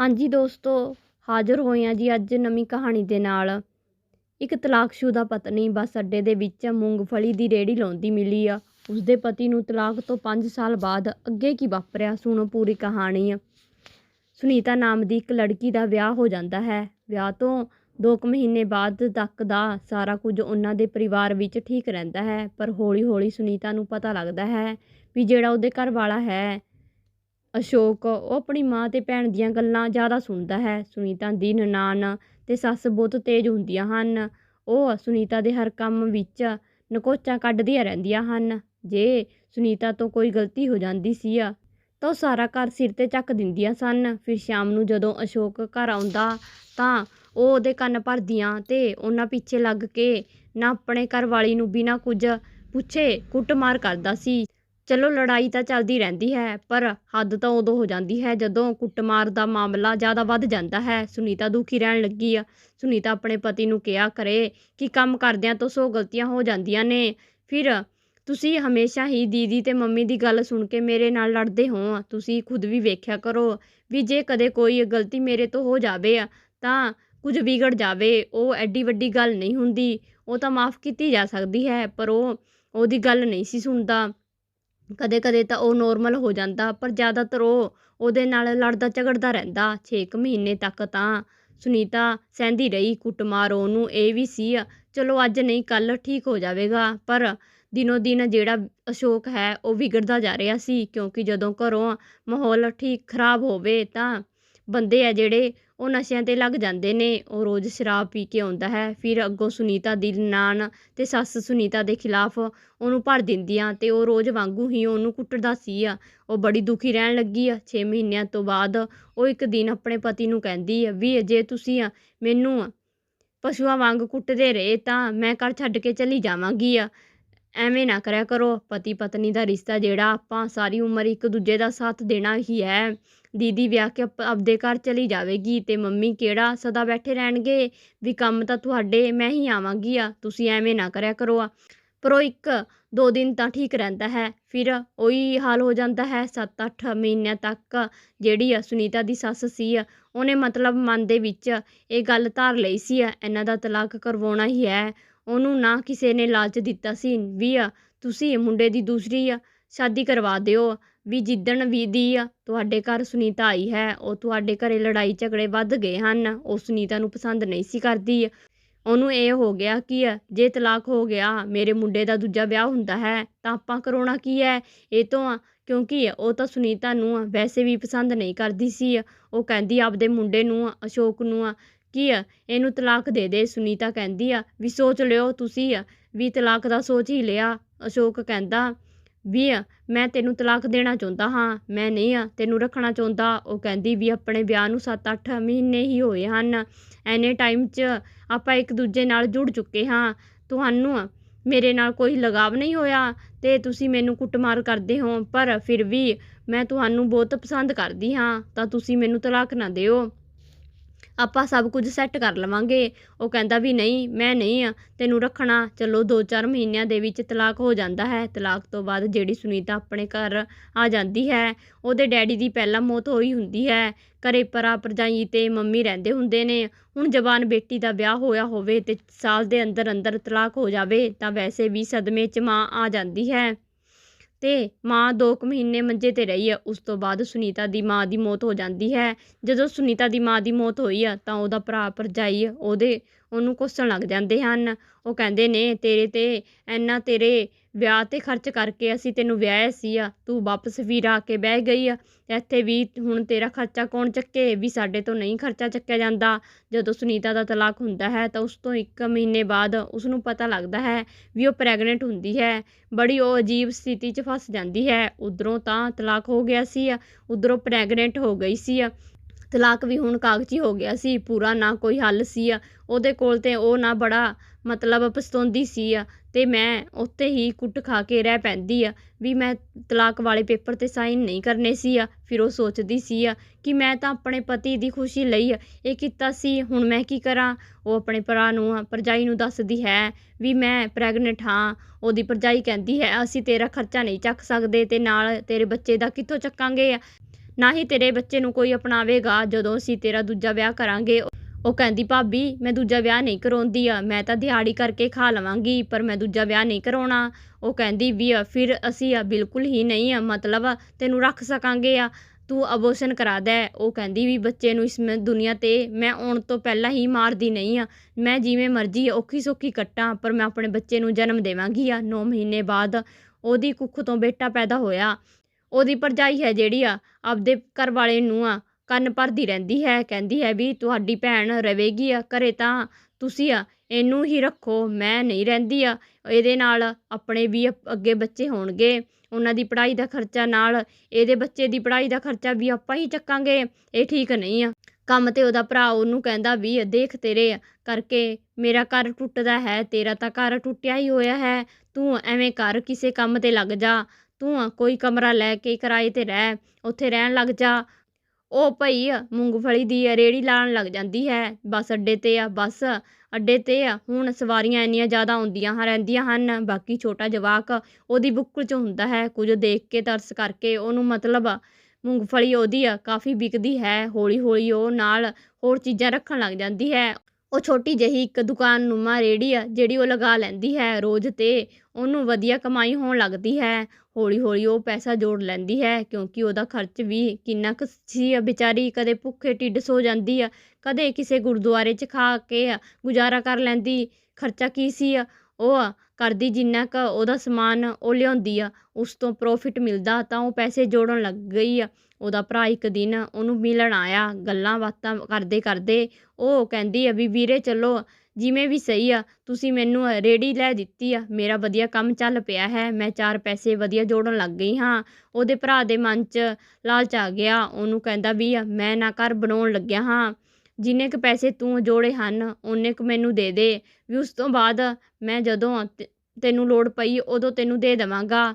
ਹਾਂਜੀ ਦੋਸਤੋ, ਹਾਜ਼ਰ ਹੋਏ ਹਾਂ ਜੀ ਅੱਜ ਨਵੀਂ ਕਹਾਣੀ ਦੇ ਨਾਲ। ਇੱਕ ਤਲਾਕਸ਼ੁਦਾ ਪਤਨੀ ਬੱਸ ਅੱਡੇ ਦੇ ਵਿੱਚ ਮੂੰਗਫਲੀ ਦੀ ਰੇਹੜੀ ਲਾਉਂਦੀ ਮਿਲੀ ਆ। ਉਸਦੇ ਪਤੀ ਨੂੰ ਤਲਾਕ ਤੋਂ 5 ਸਾਲ ਬਾਅਦ ਅੱਗੇ ਕੀ ਵਾਪਰਿਆ ਸੁਣੋ ਪੂਰੀ ਕਹਾਣੀ। ਸੁਨੀਤਾ ਨਾਮ ਦੀ ਇੱਕ ਲੜਕੀ ਦਾ ਵਿਆਹ ਹੋ ਜਾਂਦਾ ਹੈ। ਵਿਆਹ ਤੋਂ 2 ਮਹੀਨੇ ਬਾਅਦ ਤੱਕ ਦਾ ਸਾਰਾ ਕੁਝ ਉਹਨਾਂ ਦੇ ਪਰਿਵਾਰ ਵਿੱਚ ਠੀਕ ਰਹਿੰਦਾ ਹੈ, ਪਰ ਹੌਲੀ-ਹੌਲੀ ਸੁਨੀਤਾ ਨੂੰ ਪਤਾ ਲੱਗਦਾ ਹੈ ਵੀ ਜਿਹੜਾ ਉਹਦੇ ਘਰ ਵਾਲਾ ਹੈ ਅਸ਼ੋਕ, ਉਹ ਆਪਣੀ ਮਾਂ ਅਤੇ ਭੈਣ ਦੀਆਂ ਗੱਲਾਂ ਜ਼ਿਆਦਾ ਸੁਣਦਾ ਹੈ। ਸੁਨੀਤਾ ਦੀ ਨਨਾਣ ਅਤੇ ਸੱਸ ਬਹੁਤ ਤੇਜ਼ ਹੁੰਦੀਆਂ ਹਨ। ਉਹ ਸੁਨੀਤਾ ਦੇ ਹਰ ਕੰਮ ਵਿੱਚ ਨਕੋਚਾਂ ਕੱਢਦੀਆਂ ਰਹਿੰਦੀਆਂ ਹਨ। ਜੇ ਸੁਨੀਤਾ ਤੋਂ ਕੋਈ ਗਲਤੀ ਹੋ ਜਾਂਦੀ ਸੀ ਤਾਂ ਉਹ ਸਾਰਾ ਘਰ ਸਿਰ ਤੇ ਚੱਕ ਦਿੰਦੀਆਂ ਸਨ। ਫਿਰ ਸ਼ਾਮ ਨੂੰ ਜਦੋਂ ਅਸ਼ੋਕ ਘਰ ਆਉਂਦਾ ਤਾਂ ਉਹ ਉਹਦੇ ਕੰਨ ਭਰਦੀਆਂ ਅਤੇ ਉਹਨਾਂ ਪਿੱਛੇ ਲੱਗ ਕੇ ਨਾ ਆਪਣੇ ਘਰਵਾਲੀ ਨੂੰ ਬਿਨਾਂ ਕੁਝ ਪੁੱਛੇ ਕੁੱਟਮਾਰ ਕਰਦਾ ਸੀ। ਚਲੋ ਲੜਾਈ ਤਾਂ ਚੱਲਦੀ ਰਹਿੰਦੀ ਹੈ, ਪਰ ਹੱਦ ਤਾਂ ਉਦੋਂ ਹੋ ਜਾਂਦੀ ਹੈ ਜਦੋਂ ਕੁੱਟਮਾਰ ਦਾ ਮਾਮਲਾ ਜ਼ਿਆਦਾ ਵੱਧ ਜਾਂਦਾ ਹੈ। ਸੁਨੀਤਾ ਦੁਖੀ ਰਹਿਣ ਲੱਗੀ ਆ। ਸੁਨੀਤਾ ਆਪਣੇ ਪਤੀ ਨੂੰ ਕਿਹਾ ਕਰੇ ਕਿ ਕੰਮ ਕਰਦਿਆਂ ਤੋਂ ਸੌ ਗਲਤੀਆਂ ਹੋ ਜਾਂਦੀਆਂ ਨੇ। ਫਿਰ ਤੁਸੀਂ ਹਮੇਸ਼ਾ ਹੀ ਦੀਦੀ ਤੇ ਮੰਮੀ ਦੀ ਗੱਲ ਸੁਣ ਕੇ ਮੇਰੇ ਨਾਲ ਲੜਦੇ ਹੋ। ਤੁਸੀਂ ਖੁਦ ਵੀ ਵੇਖਿਆ ਕਰੋ ਵੀ ਜੇ ਕਦੇ ਕੋਈ ਗਲਤੀ ਮੇਰੇ ਤੋਂ ਹੋ ਜਾਵੇ ਤਾਂ ਕੁਝ ਵਿਗੜ ਜਾਵੇ। ਉਹ ਐਡੀ ਵੱਡੀ ਗੱਲ ਨਹੀਂ ਹੁੰਦੀ। ਉਹ ਤਾਂ ਮਾਫ ਕੀਤੀ ਜਾ ਸਕਦੀ ਹੈ, ਪਰ ਉਹ, ਉਹਦੀ ਗੱਲ ਨਹੀਂ ਸੀ ਸੁਣਦਾ। ਕਦੇ ਕਦੇ ਤਾਂ ਉਹ ਨੋਰਮਲ ਹੋ ਜਾਂਦਾ, ਪਰ ਜ਼ਿਆਦਾਤਰ ਉਹ ਉਹਦੇ ਨਾਲ ਲੜਦਾ ਝਗੜਦਾ ਰਹਿੰਦਾ। ਛੇ ਕੁ ਮਹੀਨੇ ਤੱਕ ਤਾਂ ਸੁਨੀਤਾ ਸਹਿੰਦੀ ਰਹੀ ਕੁੱਟਮਾਰ, ਉਹਨੂੰ ਇਹ ਵੀ ਸੀ, ਚਲੋ ਅੱਜ ਨਹੀਂ ਕੱਲ੍ਹ ਠੀਕ ਹੋ ਜਾਵੇਗਾ। ਪਰ ਦਿਨੋ ਦਿਨ ਜਿਹੜਾ ਅਸ਼ੋਕ ਹੈ, ਉਹ ਵਿਗੜਦਾ ਜਾ ਰਿਹਾ ਸੀ, ਕਿਉਂਕਿ ਜਦੋਂ ਘਰੋਂ ਮਾਹੌਲ ਠੀਕ ਖਰਾਬ ਹੋਵੇ ਤਾਂ ਬੰਦੇ ਆ ਜਿਹੜੇ ਉਹ ਨਸ਼ਿਆਂ 'ਤੇ ਲੱਗ ਜਾਂਦੇ ਨੇ। ਉਹ ਰੋਜ਼ ਸ਼ਰਾਬ ਪੀ ਕੇ ਆਉਂਦਾ ਹੈ। ਫਿਰ ਅੱਗੋਂ ਸੁਨੀਤਾ ਦੀ ਨਾਨ ਅਤੇ ਸੱਸ ਸੁਨੀਤਾ ਦੇ ਖਿਲਾਫ ਉਹਨੂੰ ਭਰ ਦਿੰਦੀਆਂ ਅਤੇ ਉਹ ਰੋਜ਼ ਵਾਂਗੂ ਹੀ ਉਹਨੂੰ ਕੁੱਟਦਾ ਸੀ ਆ। ਉਹ ਬੜੀ ਦੁਖੀ ਰਹਿਣ ਲੱਗੀ ਆ। ਛੇ ਮਹੀਨਿਆਂ ਤੋਂ ਬਾਅਦ ਉਹ ਇੱਕ ਦਿਨ ਆਪਣੇ ਪਤੀ ਨੂੰ ਕਹਿੰਦੀ ਆ, ਵੀ ਜੇ ਤੁਸੀਂ ਮੈਨੂੰ ਪਸ਼ੂਆਂ ਵਾਂਗ ਕੁੱਟਦੇ ਰਹੇ ਤਾਂ ਮੈਂ ਘਰ ਛੱਡ ਕੇ ਚਲੀ ਜਾਵਾਂਗੀ ਆ। ਐਵੇਂ ਨਾ ਕਰਿਆ ਕਰੋ। ਪਤੀ ਪਤਨੀ ਦਾ ਰਿਸ਼ਤਾ ਜਿਹੜਾ ਆਪਾਂ ਸਾਰੀ ਉਮਰ ਇੱਕ ਦੂਜੇ ਦਾ ਸਾਥ ਦੇਣਾ ਹੀ ਹੈ। ਦੀਦੀ ਵਿਆਹ ਕੇ ਆਪਦੇ ਘਰ ਚਲੀ ਜਾਵੇਗੀ ਤੇ ਮੰਮੀ ਕਿਹੜਾ ਸਦਾ ਬੈਠੇ ਰਹਿਣਗੇ? ਵੀ ਕੰਮ ਤਾਂ ਤੁਹਾਡੇ, ਮੈਂ ਹੀ ਆਵਾਂਗੀ ਆ। ਤੁਸੀਂ ਐਵੇਂ ਨਾ ਕਰਿਆ ਕਰੋ ਆ। ਪਰ ਉਹ ਇੱਕ, ਦੋ ਦਿਨ ਤਾਂ ਠੀਕ ਰਹਿੰਦਾ ਹੈ। ਫਿਰ ਉਹੀ ਹਾਲ ਹੋ ਜਾਂਦਾ ਹੈ 7-8 ਮਹੀਨਿਆਂ ਤੱਕ। ਜਿਹੜੀ ਆ ਸੁਨੀਤਾ ਦੀ ਸੱਸ ਸੀ ਆ ਉਹਨੇ ਮਤਲਬ ਮਨ ਦੇ ਵਿੱਚ ਇਹ ਗੱਲ ਧਾਰ ਲਈ ਸੀ ਆ ਇਹਨਾਂ ਦਾ ਤਲਾਕ ਕਰਵਾਉਣਾ ਹੀ ਹੈ। ਉਹਨੂੰ ਨਾ ਕਿਸੇ ਨੇ ਲਾਲਚ ਦਿੱਤਾ ਸੀ, ਵੀ ਆ, ਤੁਸੀਂ ਮੁੰਡੇ ਦੀ ਦੂਸਰੀ ਆ, ਸ਼ਾਦੀ ਕਰਵਾ ਦਿਓ, ਵੀ ਜਿੱਦਣ ਵੀ ਦੀ ਆ, ਤੁਹਾਡੇ ਘਰ ਸੁਨੀਤਾ ਆਈ ਹੈ, ਉਹ ਤੁਹਾਡੇ ਘਰੇ ਲੜਾਈ ਝਗੜੇ ਵੱਧ ਗਏ ਹਨ, ਉਹ ਸੁਨੀਤਾ ਨੂੰ ਪਸੰਦ ਨਹੀਂ ਸੀ ਕਰਦੀ ਉਹਨੂੰ ਇਹ ਹੋ ਗਿਆ ਕਿ ਜੇ ਤਲਾਕ ਹੋ ਗਿਆ, ਮੇਰੇ ਮੁੰਡੇ ਦਾ ਦੂਜਾ ਵਿਆਹ ਹੁੰਦਾ ਹੈ, ਤਾਂ ਆਪਾਂ ਕਰਾਉਣਾ ਕੀ ਹੈ? ਇਹ ਤੋਂ ਕਿਉਂਕਿ ਉਹ ਤਾਂ ਸੁਨੀਤਾ ਨੂੰ ਵੈਸੇ ਵੀ ਪਸੰਦ ਨਹੀਂ ਕਰਦੀ ਸੀ ਉਹ ਕਹਿੰਦੀ ਆਪਦੇ ਮੁੰਡੇ ਨੂੰ ਅਸ਼ੋਕ ਨੂੰ ਕੀ ਇਹਨੂੰ ਤਲਾਕ ਦੇ ਦੇ, ਸੁਨੀਤਾ ਕਹਿੰਦੀ ਆ। ਵੀ ਸੋਚ ਲਿਓ, ਤੁਸੀਂ ਵੀ ਤਲਾਕ ਦਾ ਸੋਚ ਹੀ ਲਿਆ, ਅਸ਼ੋਕ ਕਹਿੰਦਾ। ਵੀ ਮੈਂ ਤੈਨੂੰ ਤਲਾਕ ਦੇਣਾ ਚਾਹੁੰਦਾ ਹਾਂ, ਮੈਂ ਨਹੀਂ ਆ ਤੈਨੂੰ ਰੱਖਣਾ ਚਾਹੁੰਦਾ। ਉਹ ਕਹਿੰਦੀ ਵੀ ਆਪਣੇ ਵਿਆਹ ਨੂੰ 7-8 ਮਹੀਨੇ ਹੀ ਹੋਏ ਹਨ। ਐਨੇ ਟਾਈਮ 'ਚ ਆਪਾਂ ਇੱਕ ਦੂਜੇ ਨਾਲ ਜੁੜ ਚੁੱਕੇ ਹਾਂ। ਤੁਹਾਨੂੰ ਮੇਰੇ ਨਾਲ ਕੋਈ ਲਗਾਵ ਨਹੀਂ ਹੋਇਆ ਤੇ ਤੁਸੀਂ ਮੈਨੂੰ ਕੁੱਟਮਾਰ ਕਰਦੇ ਹੋ। ਪਰ ਫਿਰ ਵੀ ਮੈਂ ਤੁਹਾਨੂੰ ਬਹੁਤ ਪਸੰਦ ਕਰਦੀ ਹਾਂ, ਤਾਂ ਤੁਸੀਂ ਮੈਨੂੰ ਤਲਾਕ ਨਾ ਦਿਓ। ਆਪਾਂ ਸਭ ਕੁਝ ਸੈੱਟ ਕਰ ਲਵਾਂਗੇ। ਉਹ ਕਹਿੰਦਾ ਵੀ ਨਹੀਂ, ਮੈਂ ਨਹੀਂ ਆ, ਤੈਨੂੰ ਰੱਖਣਾ। ਚਲੋ 2-4 ਮਹੀਨਿਆਂ ਦੇ ਵਿੱਚ ਤਲਾਕ ਹੋ ਜਾਂਦਾ ਹੈ। ਤਲਾਕ ਤੋਂ ਬਾਅਦ ਜਿਹੜੀ ਸੁਨੀਤਾ ਆਪਣੇ ਘਰ ਆ ਜਾਂਦੀ ਹੈ, ਉਹਦੇ ਡੈਡੀ ਦੀ ਪਹਿਲਾਂ ਮੌਤ ਹੋਈ ਹੁੰਦੀ ਹੈ। ਘਰੇ ਪਰਾ ਪਰਜਾਈ ਤੇ ਮੰਮੀ ਰਹਿੰਦੇ ਹੁੰਦੇ ਨੇ। ਹੁਣ ਜਵਾਨ ਬੇਟੀ ਦਾ ਵਿਆਹ ਹੋਇਆ ਹੋਵੇ ਤੇ ਸਾਲ ਦੇ ਅੰਦਰ ਅੰਦਰ ਤਲਾਕ ਹੋ ਜਾਵੇ, ਤਾਂ ਵੈਸੇ ਵੀ ਸਦਮੇ 'ਚ ਮਾਂ ਆ ਜਾਂਦੀ ਹੈ। ਅਤੇ ਮਾਂ ਦੋ ਕੁ ਮਹੀਨੇ ਮੰਜੇ ਤੇ ਰਹੀ ਆ, ਉਸ ਤੋਂ ਬਾਅਦ ਸੁਨੀਤਾ ਦੀ ਮਾਂ ਦੀ ਮੌਤ ਹੋ ਜਾਂਦੀ ਹੈ। ਜਦੋਂ ਸੁਨੀਤਾ ਦੀ ਮਾਂ ਦੀ ਮੌਤ ਹੋਈ ਆ, ਤਾਂ ਉਹਦਾ ਭਰਾ ਭਰਜਾਈ ਉਹਦੇ ਉਹਨੂੰ ਕੋਸਣ ਲੱਗ ਜਾਂਦੇ ਹਨ। ਉਹ ਕਹਿੰਦੇ ਨੇ, ਤੇਰੇ ਤੇ ਐਨਾ ਤੇਰੇ ਵਿਆਹ ਤੇ ਖਰਚ ਕਰਕੇ ਅਸੀਂ ਤੈਨੂੰ ਵਿਆਹਿਆ ਸੀ ਆ, ਤੂੰ ਵਾਪਸ ਵੀਰ ਆ ਕੇ ਬਹਿ ਗਈ ਆ, ਇੱਥੇ ਵੀ ਹੁਣ ਤੇਰਾ ਖਰਚਾ ਕੌਣ ਚੱਕੇ? ਵੀ ਸਾਡੇ ਤੋਂ ਨਹੀਂ ਖਰਚਾ ਚੱਕਿਆ ਜਾਂਦਾ। ਜਦੋਂ ਸੁਨੀਤਾ ਦਾ ਤਲਾਕ ਹੁੰਦਾ ਹੈ ਤਾਂ ਉਸ ਤੋਂ ਇੱਕ ਮਹੀਨੇ ਬਾਅਦ ਉਸ ਨੂੰ ਪਤਾ ਲੱਗਦਾ ਹੈ ਵੀ ਉਹ ਪ੍ਰੈਗਨੈਂਟ ਹੁੰਦੀ ਹੈ। ਬੜੀ ਉਹ ਅਜੀਬ ਸਥਿਤੀ 'ਚ ਫਸ ਜਾਂਦੀ ਹੈ। ਉਧਰੋਂ ਤਾਂ ਤਲਾਕ ਹੋ ਗਿਆ ਸੀ ਆ, ਉਧਰੋਂ ਪ੍ਰੈਗਨੈਂਟ ਹੋ ਗਈ ਸੀ ਆ। ਤਲਾਕ ਵੀ ਹੁਣ ਕਾਗਜ਼ੀ ਹੋ ਗਿਆ ਸੀ, ਪੂਰਾ ਨਾ ਕੋਈ ਹੱਲ ਸੀ ਆ। ਉਹਦੇ ਕੋਲ ਤੇ ਉਹ ਨਾ ਬੜਾ ਮਤਲਬ ਪਛਤਾਉਂਦੀ ਸੀ ਆ ਅਤੇ ਮੈਂ ਉੱਥੇ ਹੀ ਕੁੱਟ ਖਾ ਕੇ ਰਹਿ ਪੈਂਦੀ ਆ, ਵੀ ਮੈਂ ਤਲਾਕ ਵਾਲੇ ਪੇਪਰ ਤੇ ਸਾਈਨ ਨਹੀਂ ਕਰਨੇ ਸੀ ਆ, ਫਿਰ ਉਹ ਸੋਚਦੀ ਸੀ ਆ ਕਿ ਮੈਂ ਤਾਂ ਆਪਣੇ ਪਤੀ ਦੀ ਖੁਸ਼ੀ ਲਈ ਇਹ ਕੀਤਾ ਸੀ, ਹੁਣ ਮੈਂ ਕੀ ਕਰਾਂ? ਉਹ ਆਪਣੇ ਭਰਾ ਨੂੰ, ਭਰਜਾਈ ਨੂੰ ਦੱਸਦੀ ਹੈ ਵੀ ਮੈਂ ਪ੍ਰੈਗਨੈਂਟ ਹਾਂ, ਉਹਦੀ ਭਰਜਾਈ ਕਹਿੰਦੀ ਹੈ, ਅਸੀਂ ਤੇਰਾ ਖਰਚਾ ਨਹੀਂ ਚੱਕ ਸਕਦੇ ਅਤੇ ਨਾਲ ਤੇਰੇ ਬੱਚੇ ਦਾ ਕਿੱਥੋਂ ਚੱਕਾਂਗੇ ਨਾ ਹੀ ਤੇਰੇ ਬੱਚੇ ਨੂੰ ਕੋਈ ਅਪਣਾਵੇਗਾ, ਜਦੋਂ ਅਸੀਂ ਤੇਰਾ ਦੂਜਾ ਵਿਆਹ ਕਰਾਂਗੇ ਉਹ ਕਹਿੰਦੀ ਭਾਬੀ ਮੈਂ ਦੂਜਾ ਵਿਆਹ ਨਹੀਂ ਕਰਾਉਂਦੀ ਆ ਮੈਂ ਤਾਂ ਦਿਹਾੜੀ ਕਰਕੇ ਖਾ ਲਵਾਂਗੀ ਪਰ ਮੈਂ ਦੂਜਾ ਵਿਆਹ ਨਹੀਂ ਕਰਾਉਣਾ। ਉਹ ਕਹਿੰਦੀ ਵੀ ਆ, ਫਿਰ ਅਸੀਂ ਆ ਬਿਲਕੁਲ ਹੀ ਨਹੀਂ ਆ ਮਤਲਬ ਤੈਨੂੰ ਰੱਖ ਸਕਾਂਗੇ ਆ ਤੂੰ ਅਬੋਸ਼ਨ ਕਰਾ ਦੇ। ਉਹ ਕਹਿੰਦੀ ਵੀ ਬੱਚੇ ਨੂੰ ਇਸ ਮ- ਦੁਨੀਆ ਤੇ ਮੈਂ ਆਉਣ ਤੋਂ ਪਹਿਲਾਂ ਹੀ ਮਾਰਦੀ ਨਹੀਂ ਆ ਮੈਂ ਜਿਵੇਂ ਮਰਜ਼ੀ ਔਖੀ ਸੌਖੀ ਕੱਟਾਂ ਪਰ ਮੈਂ ਆਪਣੇ ਬੱਚੇ ਨੂੰ ਜਨਮ ਦੇਵਾਂਗੀ ਆ। 9 ਮਹੀਨੇ ਬਾਅਦ ਉਹਦੀ ਕੁੱਖ ਤੋਂ ਬੇਟਾ ਪੈਦਾ ਹੋਇਆ। ਉਹਦੀ ਭਰਜਾਈ ਹੈ ਜਿਹੜੀ ਆ ਆਪਦੇ ਘਰ ਵਾਲੇ ਨੂੰ ਆ ਕੰਨ ਭਰਦੀ ਰਹਿੰਦੀ ਹੈ, ਕਹਿੰਦੀ ਹੈ ਵੀ ਤੁਹਾਡੀ ਭੈਣ ਰਹੇਗੀ ਆ, ਘਰੇ ਤਾਂ ਤੁਸੀਂ ਆ, ਇਹਨੂੰ ਹੀ ਰੱਖੋ, ਮੈਂ ਨਹੀਂ ਰਹਿੰਦੀ ਆ। ਇਹਦੇ ਨਾਲ ਆਪਣੇ ਵੀ ਅੱਗੇ ਬੱਚੇ ਹੋਣਗੇ, ਉਹਨਾਂ ਦੀ ਪੜ੍ਹਾਈ ਦਾ ਖਰਚਾ ਨਾਲ ਇਹਦੇ ਬੱਚੇ ਦੀ ਪੜ੍ਹਾਈ ਦਾ ਖਰਚਾ ਵੀ ਆਪਾਂ ਹੀ ਚੱਕਾਂਗੇ, ਇਹ ਠੀਕ ਨਹੀਂ ਆ। ਕੰਮ ਤੇ ਉਹਦਾ ਭਰਾ ਉਹਨੂੰ ਕਹਿੰਦਾ ਵੀ, ਦੇਖ ਤੇਰੇ ਕਰਕੇ ਮੇਰਾ ਘਰ ਟੁੱਟਦਾ ਹੈ, ਤੇਰਾ ਤਾਂ ਘਰ ਟੁੱਟਿਆ ਹੀ ਹੋਇਆ ਹੈ, ਤੂੰ ਐਵੇਂ ਕਰ, ਕਿਸੇ ਕੰਮ ਤੇ ਲੱਗ ਜਾ, ਤੂੰ ਕੋਈ ਕਮਰਾ ਲੈ ਕੇ ਕਿਰਾਏ ਤੇ ਰਹਿ, ਉੱਥੇ ਰਹਿਣ ਲੱਗ ਜਾ ਉਹ ਭਈ ਮੂੰਗਫਲੀ ਦੀ ਰੇਹੜੀ ਲਾਉਣ ਲੱਗ ਜਾਂਦੀ ਹੈ। ਬੱਸ ਅੱਡੇ ਤੇ ਆ, ਬੱਸ ਅੱਡੇ ਤੇ ਆ। ਹੁਣ ਸਵਾਰੀਆਂ ਇੰਨੀਆਂ ਜ਼ਿਆਦਾ ਆਉਂਦੀਆਂ ਹਾਂ, ਰਹਿੰਦੀਆਂ ਹਨ। ਬਾਕੀ ਛੋਟਾ ਜਵਾਕ ਉਹਦੀ ਬੁੱਕਲ 'ਚ ਹੁੰਦਾ ਹੈ। ਕੁਝ ਦੇਖ ਕੇ, ਤਰਸ ਕਰਕੇ ਉਹਨੂੰ ਮਤਲਬ ਮੂੰਗਫਲੀ ਉਹਦੀ ਕਾਫੀ ਵਿਕਦੀ ਹੈ। ਹੌਲੀ ਹੌਲੀ ਉਹ ਨਾਲ ਹੋਰ ਚੀਜ਼ਾਂ ਰੱਖਣ ਲੱਗ ਜਾਂਦੀ ਹੈ। ਉਹ ਛੋਟੀ ਜਿਹੀ ਇੱਕ ਦੁਕਾਨ ਨੂੰਮਾ ਰੇੜੀ ਆ, ਜਿਹੜੀ ਉਹ ਲਗਾ ਲੈਂਦੀ ਹੈ। ਰੋਜ਼ ਤੇ ਉਹਨੂੰ ਵਧੀਆ ਕਮਾਈ ਹੋਣ ਲੱਗਦੀ ਹੈ। ਹੌਲੀ ਹੌਲੀ ਉਹ ਪੈਸਾ ਜੋੜ ਲੈਂਦੀ ਹੈ, ਕਿਉਂਕਿ ਉਹਦਾ ਖਰਚ ਵੀ ਕਿੰਨਾ ਕੁ ਸੀ ਆ ਵਿਚਾਰੀ ਕਦੇ ਭੁੱਖੇ ਢਿੱਡ ਸੋ ਜਾਂਦੀ ਆ, ਕਦੇ ਕਿਸੇ ਗੁਰਦੁਆਰੇ 'ਚ ਖਾ ਕੇ ਗੁਜ਼ਾਰਾ ਕਰ ਲੈਂਦੀ, ਖਰਚਾ ਕੀ ਸੀ ਆ? ਉਹ ਕਰਦੀ ਜਿੰਨਾ ਕੁ ਉਹਦਾ ਸਮਾਨ ਉਹ ਲਿਆਉਂਦੀ ਆ, ਉਸ ਤੋਂ ਪ੍ਰੋਫਿਟ ਮਿਲਦਾ ਤਾਂ ਉਹ ਪੈਸੇ ਜੋੜਨ ਲੱਗ ਗਈ ਆ। ਉਹਦਾ ਭਰਾ ਇੱਕ ਦਿਨ ਉਹਨੂੰ ਮਿਲਣ ਆਇਆ, ਗੱਲਾਂ ਬਾਤਾਂ ਕਰਦੇ ਕਰਦੇ ਉਹ ਕਹਿੰਦੀ ਆ ਵੀ ਵੀਰੇ ਚਲੋ ਜਿਵੇਂ ਵੀ ਸਹੀ ਆ, ਤੁਸੀਂ ਮੈਨੂੰ ਰੇਹੜੀ ਲੈ ਦਿੱਤੀ ਆ, ਮੇਰਾ ਵਧੀਆ ਕੰਮ ਚੱਲ ਪਿਆ ਹੈ, ਮੈਂ ਚਾਰ ਪੈਸੇ ਵਧੀਆ ਜੋੜਨ ਲੱਗ ਗਈ ਹਾਂ। ਉਹਦੇ ਭਰਾ ਦੇ ਮਨ 'ਚ ਲਾਲਚ ਆ ਗਿਆ, ਉਹਨੂੰ ਕਹਿੰਦਾ ਵੀ ਆ, ਮੈਂ ਨਾ ਘਰ ਬਣਾਉਣ ਲੱਗਿਆ ਹਾਂ। ਜਿੰਨੇ ਕੁ ਪੈਸੇ ਤੂੰ ਜੋੜੇ ਹਨ, ਓਨੇ ਕੁ ਮੈਨੂੰ ਦੇ ਦੇ। ਵੀ ਉਸ ਤੋਂ ਬਾਅਦ ਮੈਂ ਜਦੋਂ ਤ- ਤੈਨੂੰ ਲੋੜ ਪਈ, ਉਦੋਂ ਤੈਨੂੰ ਦੇ ਦੇਵਾਂਗਾ।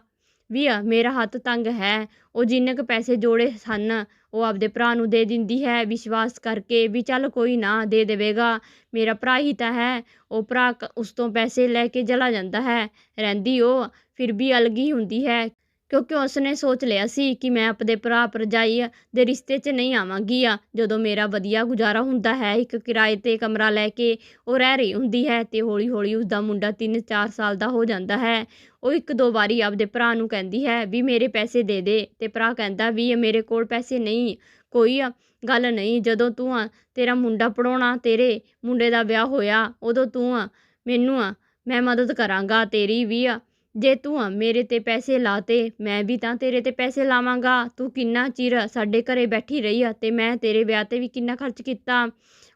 ਵੀ ਮੇਰਾ ਹੱਥ ਤੰਗ ਹੈ, ਉਹ ਜਿੰਨੇ ਕੁ ਪੈਸੇ ਜੋੜੇ ਸਨ, ਉਹ ਆਪਦੇ ਭਰਾ ਨੂੰ ਦੇ ਦਿੰਦੀ ਹੈ, ਵਿਸ਼ਵਾਸ ਕਰਕੇ ਵੀ ਚੱਲ ਕੋਈ ਨਾ ਦੇ ਦੇਵੇਗਾ, ਮੇਰਾ ਭਰਾ ਹੀ ਤਾਂ ਹੈ, ਉਹ ਭਰਾ ਕ- ਉਸ ਤੋਂ ਪੈਸੇ ਲੈ ਕੇ ਚਲਾ ਜਾਂਦਾ ਹੈ, ਰਹਿੰਦੀ ਉਹ, ਫਿਰ ਵੀ ਅਲਗੀ ਹੁੰਦੀ ਹੈ। ਕਿਉਂਕਿ ਉਸਨੇ ਸੋਚ ਲਿਆ ਸੀ ਕਿ ਮੈਂ ਆਪਣੇ ਭਰਾ ਭਰਜਾਈ ਦੇ ਰਿਸ਼ਤੇ 'ਚ ਨਹੀਂ ਆਵਾਂਗੀ ਆ। ਜਦੋਂ ਮੇਰਾ ਵਧੀਆ ਗੁਜ਼ਾਰਾ ਹੁੰਦਾ ਹੈ, ਇੱਕ ਕਿਰਾਏ ਤੇ ਕਮਰਾ ਲੈ ਕੇ ਉਹ ਰਹਿ ਰਹੀ ਹੁੰਦੀ ਹੈ ਅਤੇ ਹੌਲੀ ਹੌਲੀ ਉਸਦਾ ਮੁੰਡਾ 3-4 ਸਾਲ ਦਾ ਹੋ ਜਾਂਦਾ ਹੈ। ਉਹ ਇੱਕ ਦੋ ਵਾਰੀ ਆਪਦੇ ਭਰਾ ਨੂੰ ਕਹਿੰਦੀ ਹੈ, ਵੀ ਮੇਰੇ ਪੈਸੇ ਦੇ ਦੇ। ਅਤੇ ਭਰਾ ਕਹਿੰਦਾ, ਵੀ ਮੇਰੇ ਕੋਲ ਪੈਸੇ ਨਹੀਂ, ਕੋਈ ਗੱਲ ਨਹੀਂ, ਜਦੋਂ ਤੂੰ ਆ ਤੇਰਾ ਮੁੰਡਾ ਪੜਾਉਣਾ ਤੇਰੇ ਮੁੰਡੇ ਦਾ ਵਿਆਹ ਹੋਇਆ, ਉਦੋਂ ਤੂੰ ਆ, ਮੈਨੂੰ ਆ, ਮੈਂ ਮਦਦ ਕਰਾਂਗਾ, ਤੇਰੀ ਵੀ ਆ। ਜੇ ਤੂੰ ਮੇਰੇ ਤੇ ਪੈਸੇ ਲਾਤੇ ਮੈਂ ਵੀ ਤਾਂ ਤੇਰੇ ਤੇ ਪੈਸੇ ਲਾਵਾਂਗਾ। ਤੂੰ ਕਿੰਨਾ ਚਿਰ ਸਾਡੇ ਘਰੇ ਬੈਠੀ ਰਹੀ ਆ ਅਤੇ ਮੈਂ ਤੇਰੇ ਵਿਆਹ ਤੇ ਵੀ ਕਿੰਨਾ ਖਰਚ ਕੀਤਾ।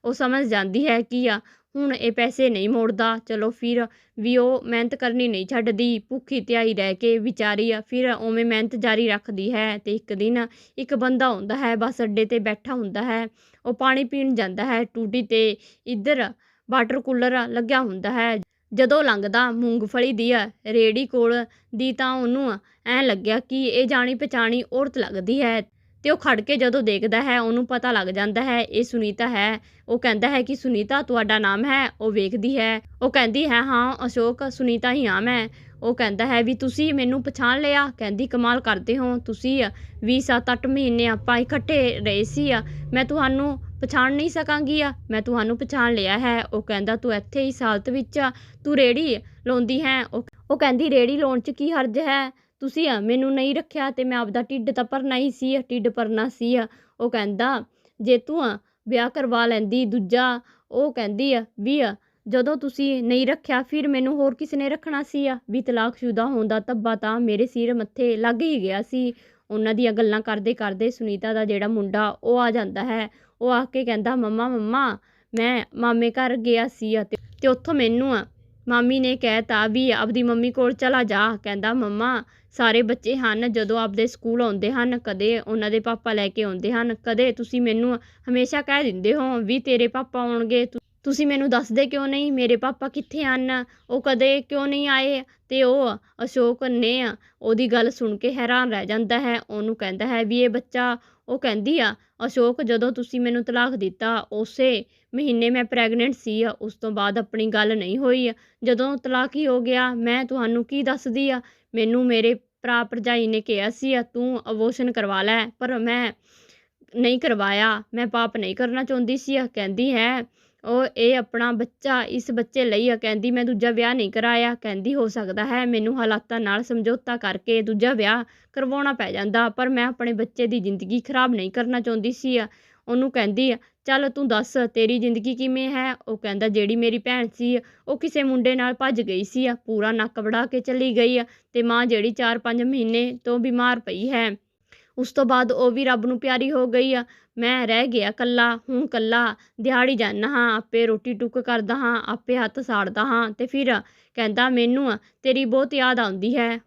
ਉਹ ਸਮਝ ਜਾਂਦੀ ਹੈ ਕਿ ਆ, ਹੁਣ ਇਹ ਪੈਸੇ ਨਹੀਂ ਮੋੜਦਾ। ਚਲੋ ਫਿਰ ਵੀ ਉਹ ਮਿਹਨਤ ਕਰਨੀ ਨਹੀਂ ਛੱਡਦੀ, ਭੁੱਖੀ ਧਿਆਈ ਰਹਿ ਕੇ ਵਿਚਾਰੀ ਆ, ਫਿਰ ਉਵੇਂ ਮਿਹਨਤ ਜਾਰੀ ਰੱਖਦੀ ਹੈ ਅਤੇ ਇੱਕ ਦਿਨ ਇੱਕ ਬੰਦਾ ਆਉਂਦਾ ਹੈ, ਬੱਸ ਅੱਡੇ ਤੇ ਬੈਠਾ ਹੁੰਦਾ ਹੈ। ਉਹ ਪਾਣੀ ਪੀਣ ਜਾਂਦਾ ਹੈ, ਟੂਟੀ ਤੇ ਇੱਧਰ ਵਾਟਰ ਕੂਲਰ ਲੱਗਿਆ ਹੁੰਦਾ ਹੈ। ਜਦੋਂ ਲੰਘਦਾ ਮੂੰਗਫਲੀ ਦੀ ਰੇਹੜੀ ਕੋਲ ਦੀ ਤਾਂ ਉਹਨੂੰ ਐਂ ਲੱਗਿਆ ਕਿ ਇਹ ਜਾਣੀ ਪਛਾਣੀ ਔਰਤ ਲੱਗਦੀ ਹੈ। ਅਤੇ ਉਹ ਖੜ੍ਹ ਕੇ ਜਦੋਂ ਦੇਖਦਾ ਹੈ, ਉਹਨੂੰ ਪਤਾ ਲੱਗ ਜਾਂਦਾ ਹੈ, ਇਹ ਸੁਨੀਤਾ ਹੈ। ਉਹ ਕਹਿੰਦਾ ਹੈ ਕਿ ਸੁਨੀਤਾ, ਤੁਹਾਡਾ ਨਾਮ ਹੈ? ਉਹ ਵੇਖਦੀ ਹੈ। ਉਹ ਕਹਿੰਦੀ ਹੈ, ਹਾਂ, ਅਸ਼ੋਕ, ਸੁਨੀਤਾ ਹੀ ਹਾਂ। ਮੈਂ ਉਹ ਕਹਿੰਦਾ ਹੈ ਵੀ ਤੁਸੀਂ ਮੈਨੂੰ ਪਛਾਣ ਲਿਆ? ਕਹਿੰਦੀ, ਕਮਾਲ ਕਰਦੇ ਹੋ। ਤੁਸੀਂ 20 7 8 ਮਹੀਨੇ ਆਪਾਂ ਇਕੱਠੇ ਰਹੇ ਸੀ ਮੈਂ ਤੁਹਾਨੂੰ ਪਛਾਣ ਨਹੀਂ ਸਕਾਂਗੀ ਆ। ਮੈਂ ਤੁਹਾਨੂੰ ਪਛਾਣ ਲਿਆ ਹੈ। ਉਹ ਕਹਿੰਦਾ, ਤੂੰ ਇੱਥੇ ਹੀ ਸਾਲਤ ਵਿੱਚ ਆ। ਤੂੰ ਰੇੜੀ ਲਾਉਂਦੀ ਹੈ। ਉਹ ਉਹ ਕਹਿੰਦੀ, ਰੇੜੀ ਲਾਉਣ 'ਚ ਕੀ ਹਰਜ ਹੈ? ਤੁਸੀਂ ਮੈਨੂੰ ਨਹੀਂ ਰੱਖਿਆ ਤੇ ਮੈਂ ਆਪਦਾ ਢਿੱਡ ਤਾਂ ਭਰਨਾ ਹੀ ਸੀ ਢਿੱਡ ਭਰਨਾ ਸੀ ਆ। ਉਹ ਕਹਿੰਦਾ, ਜੇ ਤੂੰ ਵਿਆਹ ਕਰਵਾ ਲੈਂਦੀ ਦੂਜਾ, ਉਹ ਕਹਿੰਦੀ ਆ, ਵੀ ਜਦੋਂ ਤੁਸੀਂ ਨਹੀਂ ਰੱਖਿਆ, ਫਿਰ ਮੈਨੂੰ ਹੋਰ ਕਿਸ ਨੇ ਰੱਖਣਾ ਸੀ ਆ? ਵੀ ਤਲਾਕਸ਼ੁਦਾ ਹੋਣ ਦਾ ਧੱਬਾ ਤਾਂ ਮੇਰੇ ਸਿਰ ਮੱਥੇ ਲੱਗ ਹੀ ਗਿਆ ਸੀ। ਉਹਨਾਂ ਦੀਆਂ ਗੱਲਾਂ ਕਰਦੇ ਕਰਦੇ ਸੁਨੀਤਾ ਦਾ ਜਿਹੜਾ ਮੁੰਡਾ ਉਹ ਆ ਜਾਂਦਾ ਹੈ। ਉਹ ਆ ਕੇ ਕਹਿੰਦਾ, ਮੰਮਾ ਮੰਮਾ, ਮੈਂ ਮਾਮੇ ਘਰ ਗਿਆ ਸੀ ਅਤੇ, ਤੇ ਉੱਥੋਂ ਮੈਨੂੰ ਆ, ਮਾਮੀ ਨੇ ਕਹਿਤਾ ਵੀ ਆਪਦੀ ਮੰਮੀ ਕੋਲ ਚਲਾ ਜਾ। ਕਹਿੰਦਾ, ਮੰਮਾ, ਸਾਰੇ ਬੱਚੇ ਹਨ, ਜਦੋਂ ਆਪਦੇ ਸਕੂਲ ਆਉਂਦੇ ਹਨ, ਕਦੇ ਉਹਨਾਂ ਦੇ ਪਾਪਾ ਲੈ ਕੇ ਆਉਂਦੇ ਹਨ, ਕਦੇ ਤੁਸੀਂ ਮੈਨੂੰ ਹਮੇਸ਼ਾ ਕਹਿ ਦਿੰਦੇ ਹੋ ਵੀ ਤੇਰੇ ਪਾਪਾ ਆਉਣਗੇ ਤੁ- ਤੁਸੀਂ ਮੈਨੂੰ ਦੱਸਦੇ ਕਿਉਂ ਨਹੀਂ? ਮੇਰੇ ਪਾਪਾ ਕਿੱਥੇ ਹਨ? ਉਹ ਕਦੇ ਕਿਉਂ ਨਹੀਂ ਆਏ? ਅਤੇ ਉਹ ਅਸ਼ੋਕ ਨੇ ਉਹਦੀ ਗੱਲ ਸੁਣ ਕੇ ਹੈਰਾਨ ਰਹਿ ਜਾਂਦਾ ਹੈ। ਉਹਨੂੰ ਕਹਿੰਦਾ ਹੈ, ਵੀ ਇਹ ਬੱਚਾ, ਉਹ ਕਹਿੰਦੀ ਆ, ਅਸ਼ੋਕ, ਜਦੋਂ ਤੁਸੀਂ ਮੈਨੂੰ ਤਲਾਕ ਦਿੱਤਾ, ਉਸੇ ਮਹੀਨੇ ਮੈਂ ਪ੍ਰੈਗਨੈਂਟ ਸੀ ਆ, ਉਸ ਤੋਂ ਬਾਅਦ ਆਪਣੀ ਗੱਲ ਨਹੀਂ ਹੋਈ। ਜਦੋਂ ਤਲਾਕ ਹੀ ਹੋ ਗਿਆ, ਮੈਂ ਤੁਹਾਨੂੰ ਕੀ ਦੱਸਦੀ ਆ? ਮੈਨੂੰ ਮੇਰੇ ਭਰਾ ਭਰਜਾਈ ਨੇ ਕਿਹਾ ਸੀ ਆ, ਤੂੰ ਅਬੋਸ਼ਨ ਕਰਵਾ ਲੈ, ਪਰ ਮੈਂ ਨਹੀਂ ਕਰਵਾਇਆ, ਮੈਂ ਪਾਪ ਨਹੀਂ ਕਰਨਾ ਚਾਹੁੰਦੀ ਸੀ ਕਹਿੰਦੀ ਹੈ ਉਹ ਇਹ ਆਪਣਾ ਬੱਚਾ ਇਸ ਬੱਚੇ ਲਈ ਆ, ਕਹਿੰਦੀ ਮੈਂ ਦੂਜਾ ਵਿਆਹ ਨਹੀਂ ਕਰਾਇਆ, ਕਹਿੰਦੀ ਹੋ ਸਕਦਾ ਹੈ ਮੈਨੂੰ ਹਾਲਾਤਾਂ ਨਾਲ ਸਮਝੌਤਾ ਕਰਕੇ ਦੂਜਾ ਵਿਆਹ ਕਰਵਾਉਣਾ ਪੈ ਜਾਂਦਾ, ਪਰ ਮੈਂ ਆਪਣੇ ਬੱਚੇ ਦੀ ਜ਼ਿੰਦਗੀ ਖਰਾਬ ਨਹੀਂ ਕਰਨਾ ਚਾਹੁੰਦੀ ਸੀ ਆ। ਉਹਨੂੰ ਕਹਿੰਦੀ ਆ, ਚੱਲ ਤੂੰ ਦੱਸ ਤੇਰੀ ਜ਼ਿੰਦਗੀ ਕਿਵੇਂ ਹੈ? ਉਹ ਕਹਿੰਦਾ, ਜਿਹੜੀ ਮੇਰੀ ਭੈਣ ਸੀ, ਉਹ ਕਿਸੇ ਮੁੰਡੇ ਨਾਲ ਭੱਜ ਗਈ ਸੀ ਆ, ਪੂਰਾ ਨੱਕ ਵੜਾ ਕੇ ਚਲੀ ਗਈ ਆ ਤੇ ਮਾਂ ਜਿਹੜੀ 4-5 ਮਹੀਨੇ ਤੋਂ ਬਿਮਾਰ ਪਈ ਹੈ। ਉਸ ਤੋਂ ਬਾਅਦ ਉਹ ਵੀ ਰੱਬ ਨੂੰ ਪਿਆਰੀ ਹੋ ਗਈ ਆ। ਮੈਂ ਰਹਿ ਗਿਆ ਇਕੱਲਾ ਹੁਣ ਇਕੱਲਾ, ਦਿਹਾੜੀ ਜਾਂਦਾ ਹਾਂ, ਆਪੇ ਰੋਟੀ ਟੁੱਕ ਕਰਦਾ ਹਾਂ, ਆਪੇ ਹੱਥ ਸਾੜਦਾ ਹਾਂ ਅਤੇ ਫਿਰ ਕਹਿੰਦਾ ਮੈਨੂੰ, ਤੇਰੀ ਬਹੁਤ ਯਾਦ ਆਉਂਦੀ ਹੈ।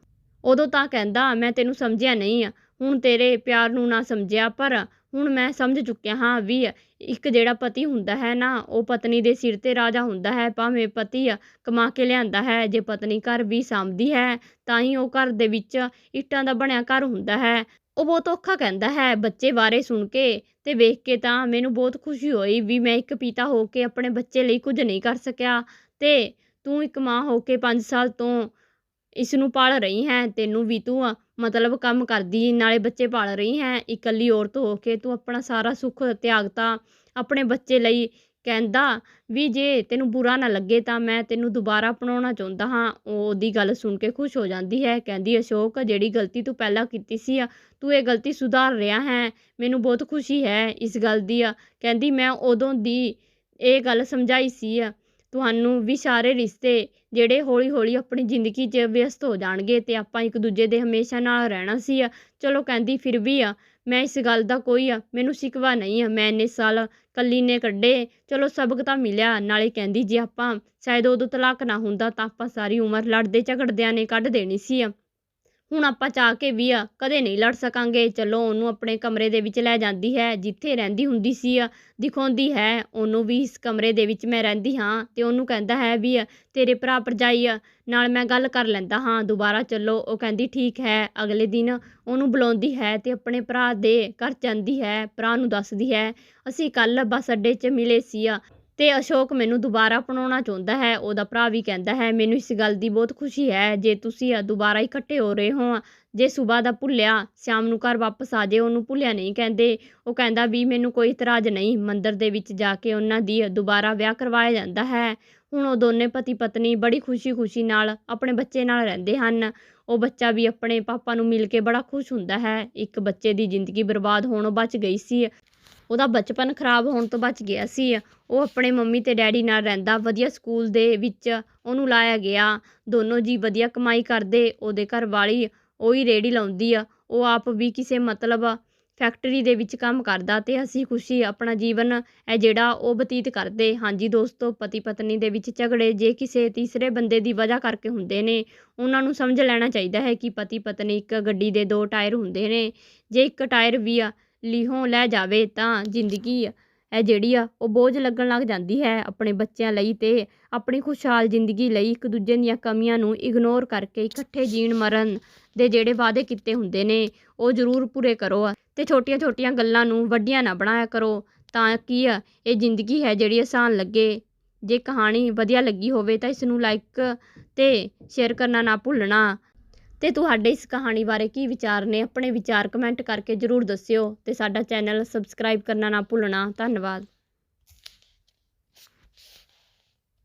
ਉਦੋਂ ਤਾਂ ਕਹਿੰਦਾ, ਮੈਂ ਤੈਨੂੰ ਸਮਝਿਆ ਨਹੀਂ ਹੁਣ ਤੇਰੇ ਪਿਆਰ ਨੂੰ ਨਾ ਸਮਝਿਆ, ਪਰ ਹੁਣ ਮੈਂ ਸਮਝ ਚੁੱਕਿਆ ਹਾਂ ਵੀ ਇੱਕ ਜਿਹੜਾ ਪਤੀ ਹੁੰਦਾ ਹੈ ਨਾ, ਉਹ ਪਤਨੀ ਦੇ ਸਿਰ ਤੇ ਰਾਜਾ ਹੁੰਦਾ ਹੈ, ਭਾਵੇਂ ਪਤੀ ਕਮਾ ਕੇ ਲਿਆਂਦਾ ਹੈ, ਜੇ ਪਤਨੀ ਘਰ ਵੀ ਸਾਂਭਦੀ ਹੈ, ਤਾਂ ਹੀ ਉਹ ਘਰ ਦੇ ਵਿੱਚ ਇੱਟਾਂ ਦਾ ਬਣਿਆ ਘਰ ਹੁੰਦਾ ਹੈ। ਉਹ ਬਹੁਤ ਔਖਾ ਕਹਿੰਦਾ ਹੈ ਬੱਚੇ ਬਾਰੇ ਸੁਣ ਕੇ ਅਤੇ ਵੇਖ ਕੇ ਤਾਂ ਮੈਨੂੰ ਬਹੁਤ ਖੁਸ਼ੀ ਹੋਈ ਵੀ ਮੈਂ ਇੱਕ ਪਿਤਾ ਹੋ ਕੇ ਆਪਣੇ ਬੱਚੇ ਲਈ ਕੁਝ ਨਹੀਂ ਕਰ ਸਕਿਆ ਅਤੇ ਤੂੰ ਇੱਕ ਮਾਂ ਹੋ ਕੇ ਪੰਜ ਸਾਲ ਤੋਂ ਇਸ ਨੂੰ ਪਾਲ ਰਹੀ ਹੈ, ਤੈਨੂੰ ਵੀ ਤੂੰ ਮਤਲਬ ਕੰਮ ਕਰਦੀ ਨਾਲੇ ਬੱਚੇ ਪਾਲ ਰਹੀ ਹੈ, ਇਕੱਲੀ ਔਰਤ ਹੋ ਕੇ ਤੂੰ ਆਪਣਾ ਸਾਰਾ ਸੁੱਖ, ਤਿਆਗਤਾ ਆਪਣੇ ਬੱਚੇ ਲਈ ਕਹਿੰਦਾ ਵੀ ਜੇ ਤੈਨੂੰ ਬੁਰਾ ਨਾ ਲੱਗੇ ਤਾਂ ਮੈਂ ਤੈਨੂੰ ਦੁਬਾਰਾ ਅਪਣਾਉਣਾ ਚਾਹੁੰਦਾ ਹਾਂ। ਉਹਦੀ ਗੱਲ ਸੁਣ ਕੇ ਖੁਸ਼ ਹੋ ਜਾਂਦੀ ਹੈ। ਕਹਿੰਦੀ, ਅਸ਼ੋਕ, ਜਿਹੜੀ ਗਲਤੀ ਤੂੰ ਪਹਿਲਾਂ ਕੀਤੀ ਸੀ ਆ, ਤੂੰ ਇਹ ਗਲਤੀ ਸੁਧਾਰ ਰਿਹਾ ਹੈ। ਮੈਨੂੰ ਬਹੁਤ ਖੁਸ਼ੀ ਹੈ ਇਸ ਗੱਲ ਦੀ ਆ। ਕਹਿੰਦੀ, ਮੈਂ ਉਦੋਂ ਦੀ ਇਹ ਗੱਲ ਸਮਝਾਈ ਸੀ ਆ। ਤੁਹਾਨੂੰ ਵੀ ਸਾਰੇ ਰਿਸ਼ਤੇ ਜਿਹੜੇ ਹੌਲੀ ਹੌਲੀ ਆਪਣੀ ਜ਼ਿੰਦਗੀ 'ਚ ਵਿਅਸਤ ਹੋ ਜਾਣਗੇ ਅਤੇ ਆਪਾਂ ਇੱਕ ਦੂਜੇ ਦੇ ਹਮੇਸ਼ਾ ਨਾਲ ਰਹਿਣਾ ਸੀ ਆ। ਚਲੋ ਕਹਿੰਦੀ ਫਿਰ ਵੀ ਆ, ਮੈਂ ਇਸ ਗੱਲ ਦਾ ਕੋਈ ਆ, ਮੈਨੂੰ ਸ਼ਿਕਵਾ ਨਹੀਂ ਆ, ਮੈਂ ਇੰਨੇ ਸਾਲ ਇਕੱਲੀ ਨੇ ਕੱਢੇ, ਚਲੋ ਸਬਕ ਤਾਂ ਮਿਲਿਆ, ਨਾਲੇ ਕਹਿੰਦੀ ਜੇ ਆਪਾਂ, ਸ਼ਾਇਦ ਉਦੋਂ ਤਲਾਕ ਨਾ ਹੁੰਦਾ ਤਾਂ ਆਪਾਂ ਸਾਰੀ ਉਮਰ ਲੜਦੇ ਝਗੜਦਿਆਂ ਨੇ ਕੱਢ ਦੇਣੀ ਸੀ ਆ। ਹੁਣ ਆਪਾਂ ਚਾਹ ਕੇ ਵੀ ਆ, ਕਦੇ ਨਹੀਂ ਲੜ ਸਕਾਂਗੇ। ਚਲੋ, ਉਹਨੂੰ ਆਪਣੇ ਕਮਰੇ ਦੇ ਵਿੱਚ ਲੈ ਜਾਂਦੀ ਹੈ, ਜਿੱਥੇ ਰਹਿੰਦੀ ਹੁੰਦੀ ਸੀ ਆ, ਦਿਖਾਉਂਦੀ ਹੈ। ਉਹਨੂੰ ਵੀ ਇਸ ਕਮਰੇ ਦੇ ਵਿੱਚ ਮੈਂ ਰਹਿੰਦੀ ਹਾਂ ਤੇ ਉਹਨੂੰ ਕਹਿੰਦਾ ਹੈ ਵੀ ਤੇਰੇ ਭਰਾ ਭਰਜਾਈ ਨਾਲ ਮੈਂ ਗੱਲ ਕਰ ਲੈਂਦਾ ਹਾਂ, ਦੁਬਾਰਾ ਚੱਲੋ, ਉਹ ਕਹਿੰਦੀ ਠੀਕ ਹੈ, ਅਗਲੇ ਦਿਨ ਉਹਨੂੰ ਬੁਲਾਉਂਦੀ ਹੈ ਤੇ ਆਪਣੇ ਭਰਾ ਦੇ ਘਰ ਜਾਂਦੀ ਹੈ, ਭਰਾ ਨੂੰ ਦੱਸਦੀ ਹੈ, ਅਸੀਂ ਕੱਲ ਬੱਸ ਅੱਡੇ 'ਚ ਮਿਲੇ ਸੀ ਆ। ਤੇ ਅਸ਼ੋਕ ਮੈਨੂੰ ਦੁਬਾਰਾ ਅਪਣਾਉਣਾ ਚਾਹੁੰਦਾ ਹੈ, ਉਹਦਾ ਭਰਾ ਵੀ ਕਹਿੰਦਾ ਹੈ, ਮੈਨੂੰ ਇਸ ਗੱਲ ਦੀ ਬਹੁਤ ਖੁਸ਼ੀ ਹੈ, ਜੇ ਤੁਸੀਂ ਦੁਬਾਰਾ ਇਕੱਠੇ ਹੋ ਰਹੇ ਹੋ, ਜੇ ਸਵੇਰ ਦਾ ਭੁੱਲਿਆ, ਸ਼ਾਮ ਨੂੰ ਘਰ ਵਾਪਸ ਆ ਜੇ, ਉਹਨੂੰ ਭੁੱਲਿਆ ਨਹੀਂ ਕਹਿੰਦੇ। ਉਹ ਕਹਿੰਦਾ ਵੀ ਮੈਨੂੰ ਕੋਈ ਇਤਰਾਜ਼ ਨਹੀਂ, ਮੰਦਰ ਦੇ ਵਿੱਚ ਜਾ ਕੇ ਉਹਨਾਂ ਦੀ ਦੁਬਾਰਾ ਵਿਆਹ ਕਰਵਾਇਆ ਜਾਂਦਾ ਹੈ। ਹੁਣ ਉਹ ਦੋਨੇ ਪਤੀ ਪਤਨੀ ਬੜੀ ਖੁਸ਼ੀ-ਖੁਸ਼ੀ ਨਾਲ ਆਪਣੇ ਬੱਚੇ ਨਾਲ ਰਹਿੰਦੇ ਹਨ। ਉਹ ਬੱਚਾ ਵੀ ਆਪਣੇ ਪਾਪਾ ਨੂੰ ਮਿਲ ਕੇ ਬੜਾ ਖੁਸ਼ ਹੁੰਦਾ ਹੈ। ਇੱਕ ਬੱਚੇ ਦੀ ਜ਼ਿੰਦਗੀ ਬਰਬਾਦ ਹੋਣੋਂ ਬਚ ਗਈ ਸੀ। ਉਹਦਾ ਬਚਪਨ ਖਰਾਬ ਹੋਣ ਤੋਂ ਬਚ ਗਿਆ ਸੀ। ਉਹ ਆਪਣੇ ਮੰਮੀ ਅਤੇ ਡੈਡੀ ਨਾਲ ਰਹਿੰਦਾ, ਵਧੀਆ ਸਕੂਲ ਦੇ ਵਿੱਚ ਉਹਨੂੰ ਲਾਇਆ ਗਿਆ। ਦੋਨੋਂ ਜੀ ਵਧੀਆ ਕਮਾਈ ਕਰਦੇ, ਉਹਦੇ ਘਰ ਵਾਲੀ ਉਹੀ ਰੇਹੜੀ ਲਾਉਂਦੀ ਆ। ਉਹ ਆਪ ਵੀ ਕਿਸੇ ਮਤਲਬ ਫੈਕਟਰੀ ਦੇ ਵਿੱਚ ਕੰਮ ਕਰਦਾ ਅਤੇ ਹਸੀ ਖੁਸ਼ੀ ਆਪਣਾ ਜੀਵਨ ਹੈ ਜਿਹੜਾ ਉਹ ਬਤੀਤ ਕਰਦੇ। ਹਾਂਜੀ ਦੋਸਤੋ ਪਤੀ ਪਤਨੀ ਦੇ ਵਿੱਚ ਝਗੜੇ ਜੇ ਕਿਸੇ ਤੀਸਰੇ ਬੰਦੇ ਦੀ ਵਜ੍ਹਾ ਕਰਕੇ ਹੁੰਦੇ ਨੇ, ਉਹਨਾਂ ਨੂੰ ਸਮਝ ਲੈਣਾ ਚਾਹੀਦਾ ਹੈ ਕਿ ਪਤੀ ਪਤਨੀ ਇੱਕ ਗੱਡੀ ਦੇ ਦੋ ਟਾਇਰ ਹੁੰਦੇ ਨੇ। ਜੇ ਇੱਕ ਟਾਇਰ ਵੀ ਆ ਲੀਹੋਂ ਲੈ ਜਾਵੇ ਤਾਂ ਜ਼ਿੰਦਗੀ ਹੈ ਜਿਹੜੀ ਆ, ਉਹ ਬੋਝ ਲੱਗਣ ਲੱਗ ਜਾਂਦੀ ਹੈ ਆਪਣੇ ਬੱਚਿਆਂ ਲਈ ਤੇ ਆਪਣੀ ਖੁਸ਼ਹਾਲ ਜ਼ਿੰਦਗੀ ਲਈ ਇੱਕ ਦੂਜੇ ਦੀਆਂ ਕਮੀਆਂ ਨੂੰ ਇਗਨੋਰ ਕਰਕੇ ਇਕੱਠੇ ਜੀਣ ਮਰਨ ਦੇ ਜਿਹੜੇ ਵਾਅਦੇ ਕੀਤੇ ਹੁੰਦੇ ਨੇ, ਉਹ ਜ਼ਰੂਰ ਪੂਰੇ ਕਰੋ ਤੇ ਛੋਟੀਆਂ-ਛੋਟੀਆਂ ਗੱਲਾਂ ਨੂੰ ਵੱਡੀਆਂ ਨਾ ਬਣਾਇਆ ਕਰੋ, ਤਾਂ ਕੀ ਆ, ਇਹ ਜ਼ਿੰਦਗੀ ਹੈ ਜਿਹੜੀ ਆਸਾਨ ਲੱਗੇ। ਜੇ ਕਹਾਣੀ ਵਧੀਆ ਲੱਗੀ ਹੋਵੇ ਤਾਂ ਇਸ ਨੂੰ ਲਾਈਕ ਤੇ ਸ਼ੇਅਰ ਕਰਨਾ ਨਾ ਭੁੱਲਣਾ। ਤੇ ਤੁਹਾਡੇ ਇਸ ਕਹਾਣੀ ਬਾਰੇ ਕੀ ਵਿਚਾਰ ਨੇ, ਆਪਣੇ ਵਿਚਾਰ ਕਮੈਂਟ ਕਰਕੇ ਜ਼ਰੂਰ ਦੱਸਿਓ ਤੇ ਸਾਡਾ ਚੈਨਲ ਸਬਸਕ੍ਰਾਈਬ ਕਰਨਾ ਨਾ ਭੁੱਲਣਾ। ਧੰਨਵਾਦ।